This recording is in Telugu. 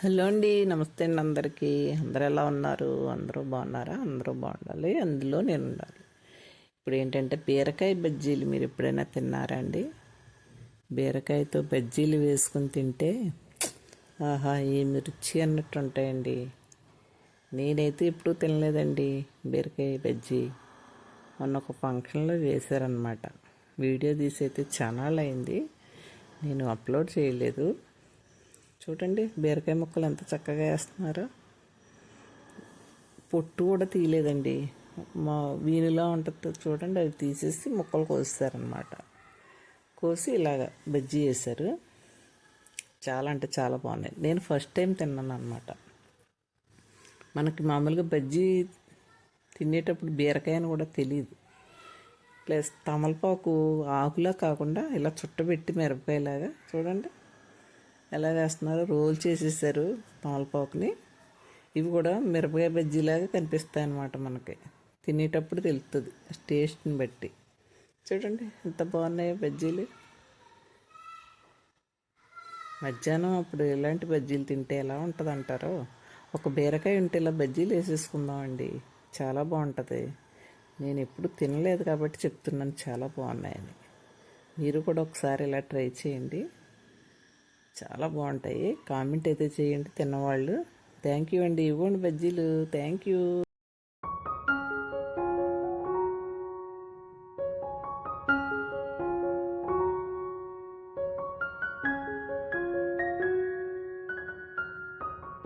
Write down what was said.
హలో అండి నమస్తే అండి అందరికీ. అందరు ఎలా ఉన్నారు? అందరూ బాగున్నారా? అందరూ బాగుండాలి. అందులో నేను ఉండాలి. ఇప్పుడు ఏంటంటే బీరకాయ బజ్జీలు మీరు ఎప్పుడైనా తిన్నారా అండి? బీరకాయతో బజ్జీలు వేసుకుని తింటే ఆహా ఏమి రుచి అన్నట్టు ఉంటాయండి. నేనైతే ఎప్పుడు తినలేదండి. బీరకాయ బజ్జీ. మొన్న ఒక ఫంక్షన్లో వేశారనమాట వీడియో తీసి అయితే చాలా అయింది నేను అప్లోడ్ చేయలేదు. చూడండి బీరకాయ ముక్కలు ఎంత చక్కగా వేస్తున్నారో. పొట్టు కూడా తీయలేదండి. మా వీనిలా ఉంటుంది చూడండి అది తీసేసి ముక్కలు కోసారనమాట కోసి ఇలాగ బజ్జీ చేశారు చాలా అంటే చాలా బాగున్నాయి. నేను ఫస్ట్ టైం తిన్నాను అనమాట మనకి మామూలుగా బజ్జీ తినేటప్పుడు బీరకాయ అని కూడా తెలియదు ప్లస్ తమలపాకు ఆకులా కాకుండా ఇలా చుట్టబెట్టి మిరపకాయలాగా చూడండి. ఎలా వేస్తున్నారో రోల్ చేసేసారు తమలపాకుని. ఇవి కూడా మిరపకాయ బజ్జీలాగా కనిపిస్తాయి అన్నమాట మనకి. తినేటప్పుడు తెలుస్తుంది టేస్ట్ని బట్టి. చూడండి ఎంత బాగున్నాయో బజ్జీలు. మధ్యాహ్నం అప్పుడు ఇలాంటి బజ్జీలు తింటే ఎలా ఉంటుంది అంటారో ఒక బీరకాయ ఉంటే ఇలా బజ్జీలు వేసేసుకుందామండి. చాలా బాగుంటుంది. నేను ఎప్పుడు తినలేదు కాబట్టి చెప్తున్నాను చాలా బాగున్నాయని. మీరు కూడా ఒకసారి ఇలా ట్రై చేయండి. చాలా బాగుంటాయి. కామెంట్ అయితే చేయండి తిన్నవాళ్ళు. థ్యాంక్ యూ అండి. ఇవ్వండి బజ్జీలు. Thank you.